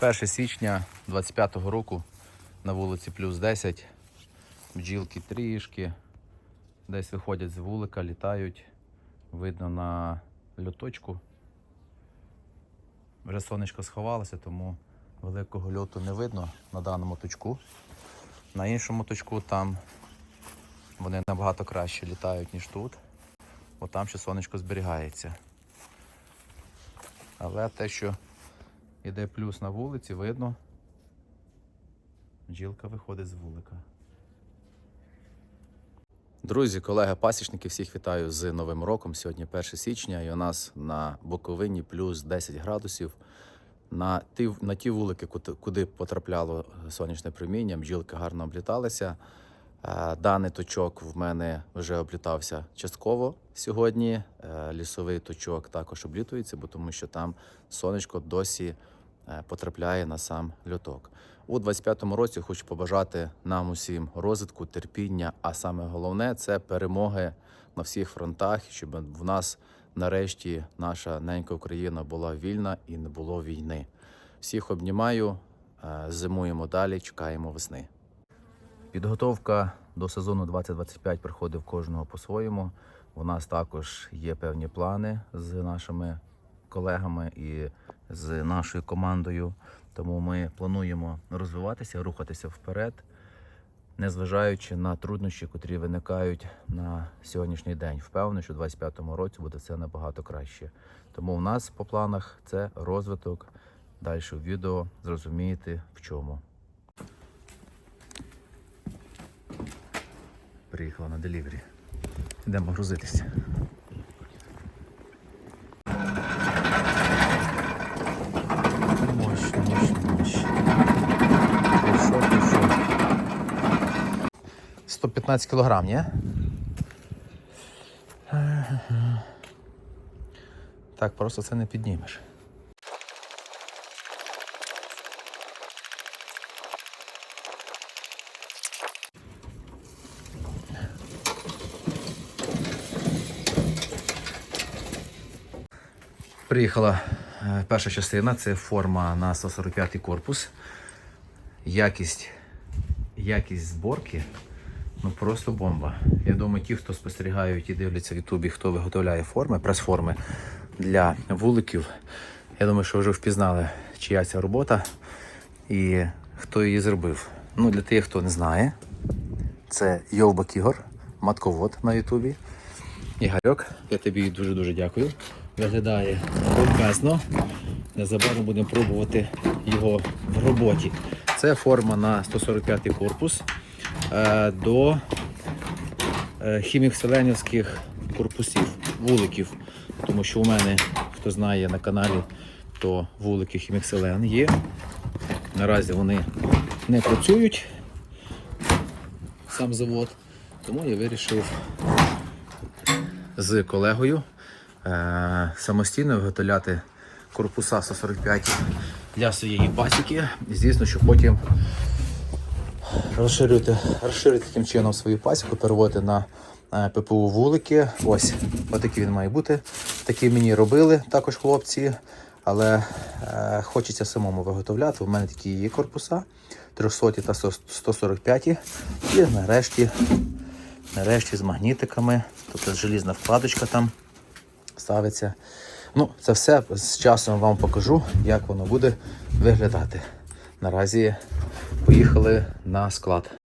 1 січня 25-го року на вулиці плюс 10. Бджілки трішки. Десь виходять з вулика, літають. Видно на льоточку. Вже сонечко сховалося, тому великого льоту не видно на даному точку. На іншому точку там вони набагато краще літають, ніж тут. Бо там ще сонечко зберігається. Але те, що Іде плюс на вулиці, видно. Бджілка виходить з вулика. Друзі, колеги, пасічники, всіх вітаю з Новим роком. Сьогодні 1 січня, і у нас на Буковині плюс 10 градусів. На ті, на ті вулики, куди, потрапляло сонячне проміння, бджілки гарно обліталися. Е, Даний точок в мене вже облітався частково сьогодні. Е, Лісовий точок також облітується, бо тому що там сонечко досі потрапляє на сам льоток. У 25-му році хочу побажати нам усім розвитку, терпіння, а саме головне це перемоги на всіх фронтах, щоб в нас нарешті наша ненька Україна була вільна і не було війни. Всіх обнімаю, е, зимуємо далі, чекаємо весни. Підготовка до сезону 2025 проходить в кожного по-своєму. У нас також є певні плани з нашими колегами і з нашою командою. Тому ми плануємо розвиватися, рухатися вперед, незважаючи на труднощі, котрі виникають на сьогоднішній день. Впевнений, що у 2025 році буде все набагато краще. Тому у нас по планах це розвиток. Далі в відео зрозумієте в чому. Приїхала на делівері. Йдемо грузитися. 115 кілограм, ні? Так, просто це не піднімеш. Приїхала е, перша частина, це форма на 145 корпус. Якість, якість зборки ну просто бомба. Я думаю, ті, хто спостерігають і дивляться в Ютубі, хто виготовляє форми, прес-форми для вуликів, я думаю, що вже впізнали, чия ця робота і хто її зробив. Ну, для тих, хто не знає, це Йовбак Ігор, матковод на Ютубі. Ігорьок, я тобі дуже-дуже дякую. Виглядає бомбезно. Незабаром будемо пробувати його в роботі. Це форма на 145 корпус до е, хімікселенівських корпусів, вуликів. Тому що у мене, хто знає на каналі, то вулики хімікселен є. Наразі вони не працюють, сам завод. Тому я вирішив з колегою е, самостійно виготовляти корпуса 145 для своєї пасіки. Звісно, що потім розширювати, розширити таким чином свою пасіку, переводити на е, ППУ вулики. Ось, отакий він має бути. Такі мені робили також хлопці, але е, хочеться самому виготовляти. У мене такі є корпуса 300 та 145. І нарешті Нарешті з магнітиками, тобто желізна вкладочка там ставиться. Ну, це все з часом вам покажу, як воно буде виглядати. Наразі поїхали на склад.